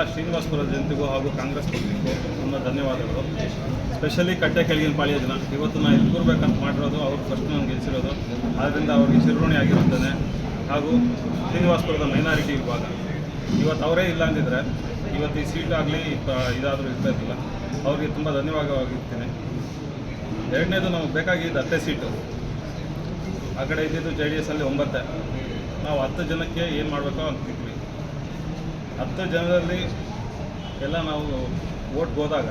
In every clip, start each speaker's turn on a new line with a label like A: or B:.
A: ಶ್ರೀನಿವಾಸಪುರ ಜನತೆಗೂ ಹಾಗೂ ಕಾಂಗ್ರೆಸ್ ಪಕ್ಷಕ್ಕೂ ತುಂಬ ಧನ್ಯವಾದಗಳು. ಸ್ಪೆಷಲಿ ಕಟ್ಟೆ ಕೆಳಗಿನ ಪಾಳಿಯ ಜನ ಇವತ್ತು ನಾನು ಇಲ್ಲಿ ಕೂರ್ಬೇಕಂತ ಮಾಡಿರೋದು, ಅವ್ರು ಫಸ್ಟ್ ನಾನು ಗೆಲ್ಲಿಸಿರೋದು ಆದ್ದರಿಂದ ಅವ್ರಿಗೆ ಶಿರೋಣಿ ಆಗಿರುತ್ತೇನೆ. ಹಾಗೂ ಶ್ರೀನಿವಾಸಪುರದ ಮೈನಾರಿಟಿ ವಿಭಾಗ. ಇವತ್ತು ಅವರೇ ಇಲ್ಲ ಅಂದಿದ್ರೆ, ಇವತ್ತು ಈ ಸೀಟ್ ಆಗಲಿ ಇದಾದರೂ ಇರ್ತಾ ಇರಲಿಲ್ಲ ಅವ್ರಿಗೆ ತುಂಬ ಧನ್ಯವಾದವಾಗಿರ್ತೀನಿ. ಎರಡನೇದು ನಮಗೆ ಬೇಕಾಗಿದ್ದು ಹತ್ತೇ ಸೀಟು ಆ ಕಡೆ ಇದ್ದಿದ್ದು ಜೆ ಡಿ ಎಸ್ ಅಲ್ಲಿ ಒಂಬತ್ತೆ. ನಾವು ಹತ್ತು ಜನಕ್ಕೆ ಏನು ಮಾಡಬೇಕೋ ಅಂತಿದ್ವಿ ಹತ್ತು ಜನರಲ್ಲಿ ಎಲ್ಲ ನಾವು ಓಟ್ಗೆ ಹೋದಾಗ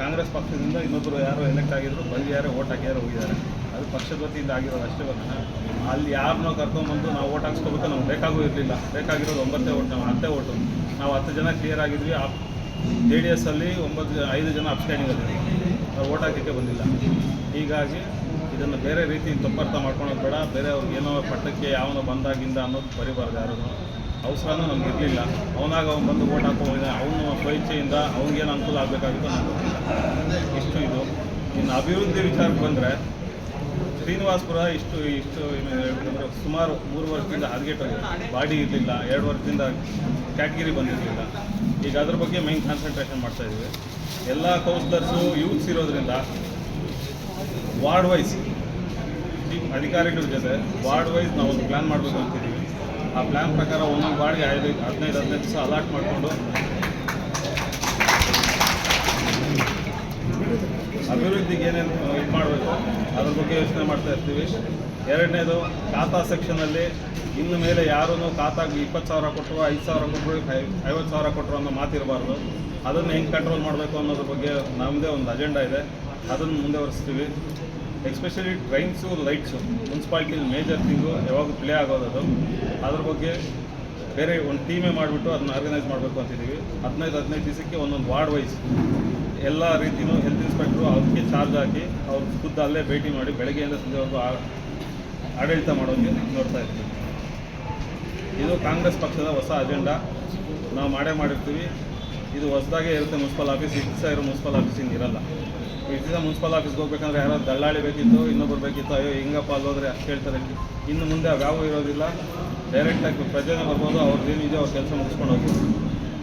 A: ಕಾಂಗ್ರೆಸ್ ಪಕ್ಷದಿಂದ ಇನ್ನೊಬ್ಬರು ಯಾರೋ ಎಲೆಕ್ಟ್ ಆಗಿದ್ರು ಯಾರೋ ಓಟ್ ಹಾಕಿದಾರೆ ಹೋಗಿದ್ದಾರೆ. ಅದು ಪಕ್ಷದ ವತಿಯಿಂದ ಆಗಿರೋದು ಅಷ್ಟೇ ಬಂದ. ಅಲ್ಲಿ ಯಾರನ್ನೋ ಕರ್ಕೊಂಡ್ಬಂದು ನಾವು ಓಟ್ ಹಾಕ್ಸ್ಕೋಬೇಕು, ನಮ್ಗೆ ಬೇಕಾಗೂ ಇರಲಿಲ್ಲ. ಬೇಕಾಗಿರೋದು ಒಂಬತ್ತೇ ಓಟ್, ನಾವು ಹತ್ತೇ ಓಟು. ನಾವು ಹತ್ತು ಜನ ಕ್ಲಿಯರ್ ಆಗಿದ್ವಿ ಜೆ ಡಿ ಎಸ್ಸಲ್ಲಿ ಒಂಬತ್ತು, ಐದು ಜನ ಅಪ್ಸ್ಟ್ಯಾಂಡಿಂಗ್ ಅಲ್ಲಿ ನಾವು ಓಟ್ ಹಾಕಕ್ಕೆ ಬಂದಿಲ್ಲ. ಹೀಗಾಗಿ ಇದನ್ನು ಬೇರೆ ರೀತಿ ತಪ್ಪರ್ಥ ಮಾಡ್ಕೊಳೋದು ಬೇಡ. ಬೇರೆ ಅವ್ರಿಗೆ ಏನೋ ಪಟ್ಟಕ್ಕೆ ಯಾವನೋ ಬಂದಾಗಿಂದ ಅನ್ನೋದು ಬರಿಬಾರ್ದು ಯಾರು ಅವಸರನೂ ನಮ್ಗೆ ಇರಲಿಲ್ಲ. ಅವನಾಗ ಅವ್ನು ಬಂದು ಓಟ್ ಹಾಕೋ ಅವನು ಸ್ವಇಚ್ಛೆಯಿಂದ ಅವ್ನಿಗೇನು ಅನುಕೂಲ ಆಗಬೇಕಾಗಿತ್ತು ಗೊತ್ತಿಲ್ಲ. ಇಷ್ಟು ಇದು. ಇನ್ನು ಅಭಿವೃದ್ಧಿ ವಿಚಾರಕ್ಕೆ ಬಂದರೆ, ಶ್ರೀನಿವಾಸ್ಪುರ ಇಷ್ಟು ಇಷ್ಟು ಸುಮಾರು ಮೂರು ವರ್ಷದಿಂದ ಹದಗೆಟ್ಟೋಗಿದೆ. ಬಾಡಿ ಇರಲಿಲ್ಲ, ಎರಡು ವರ್ಷದಿಂದ ಕ್ಯಾಟಗಿರಿ ಬಂದಿರಲಿಲ್ಲ. ಈಗ ಅದ್ರ ಬಗ್ಗೆ ಮೈನ್ ಕಾನ್ಸಂಟ್ರೇಷನ್ ಮಾಡ್ತಾ ಇದ್ದೀವಿ. ಎಲ್ಲ ಕೌನ್ಸಿಲರ್ಸು ಯೂತ್ಸ್ ಇರೋದ್ರಿಂದ ವಾರ್ಡ್ ವೈಸ್ ಅಧಿಕಾರಿಗಳ ಜೊತೆ ವಾರ್ಡ್ ವೈಸ್ ನಾವು ಒಂದು ಪ್ಲ್ಯಾನ್ ಮಾಡಬೇಕು ಅಂತಿದ್ದೀವಿ. ಆ ಪ್ಲ್ಯಾನ್ ಪ್ರಕಾರ ಒಂದೊಂದು ವಾರ್ಡ್ಗೆ ಐದು ಹದಿನೈದು ಹದಿನೈದು ದಿವಸ ಅಲಾಟ್ ಮಾಡಿಕೊಂಡು. ಅಭಿವೃದ್ಧಿಗೆ ಏನೇನು ಇದು ಮಾಡಬೇಕು, ಅದ್ರ ಬಗ್ಗೆ ಯೋಚನೆ ಮಾಡ್ತಾ ಇರ್ತೀವಿ. ಎರಡನೇದು, ಖಾತಾ ಸೆಕ್ಷನಲ್ಲಿ ಇನ್ನು ಮೇಲೆ ಯಾರೂ ಖಾತಾಗೆ ಇಪ್ಪತ್ತು ಸಾವಿರ ಕೊಟ್ಟರು, ಐದು ಸಾವಿರ ಕೊಟ್ಟರು ಐವತ್ತು ಸಾವಿರ ಕೊಟ್ಟರು ಅನ್ನೋ ಮಾತಿರಬಾರ್ದು ಅದನ್ನು ಹೆಂಗೆ ಕಂಟ್ರೋಲ್ ಮಾಡಬೇಕು ಅನ್ನೋದ್ರ ಬಗ್ಗೆ ನಮ್ಮದೇ ಒಂದು ಅಜೆಂಡಾ ಇದೆ. ಅದನ್ನು ಮುಂದುವರಿಸ್ತೀವಿ. Especially drains lights municipality major thing ಯಾವಾಗ ಪ್ಲೇ ಆಗೋದದು ಅದು. ಅದ್ರ ಬಗ್ಗೆ ಬೇರೆ ಒಂದು ಟೀಮೇ ಮಾಡಿಬಿಟ್ಟು ಅದನ್ನ ಆರ್ಗನೈಸ್ ಮಾಡಬೇಕು ಅಂತಿದ್ದೀವಿ ಹದಿನೈದು ಹದಿನೈದು ದಿವಸಕ್ಕೆ ಒಂದೊಂದು ವಾರ್ಡ್ ವೈಸ್ ಎಲ್ಲ ರೀತಿಯೂ ಹೆಲ್ತ್ ಇನ್ಸ್ಪೆಕ್ಟ್ರು ಅವ್ರಿಗೆ ಚಾರ್ಜ್ ಹಾಕಿ ಅವ್ರು ಖುದ್ದು ಅಲ್ಲೇ ಭೇಟಿ ಮಾಡಿ ಬೆಳಗ್ಗೆಯಿಂದ ಸಂಜೆವರೆಗೂ ಆಡಳಿತ ಮಾಡೋಕ್ಕೆ ನೋಡ್ತಾ ಇರ್ತೀವಿ ಇದು ಕಾಂಗ್ರೆಸ್ ಪಕ್ಷದ ಹೊಸ ಅಜೆಂಡಾ ನಾವು ಮಾಡೇ ಮಾಡಿರ್ತೀವಿ. ಇದು ಹೊಸದಾಗೇ ಇರುತ್ತೆ ಮುನ್ಸಿಪಲ್ ಆಫೀಸ್ ದಿವಸ ಇರೋ ಮುನ್ಸಿಪಲ್ ಆಫೀಸ್ ಹಿಂಗೆ ಇರಲ್ಲ. ಇದ್ದಿದ್ದ ಮುನ್ಸಿಪಲ್ ಆಫೀಸ್ಗೆ ಹೋಗ್ಬೇಕಂದ್ರೆ ಯಾರೋ ದಳ್ಳಾಳಿ ಬೇಕಿತ್ತು, ಇನ್ನೊಬ್ರು ಬೇಕಿತ್ತು, ಅಯ್ಯೋ, ಹಿಂಗಪ್ಪ ಅಲ್ಲೋದ್ರೆ ಅಷ್ಟು ಹೇಳ್ತಾರೆ ಇನ್ನು ಮುಂದೆ ಅವ್ಯಾವೂ ಇರೋದಿಲ್ಲ. ಡೈರೆಕ್ಟಾಗಿ ಪ್ರಜೆನೇ ಬರ್ಬೋದು ಅವ್ರದ್ದು ಏನಿದೆಯೋ ಅವ್ರ ಕೆಲಸ ಮುಗಿಸ್ಕೊಂಡು ಹೋಗ್ಬೋದು.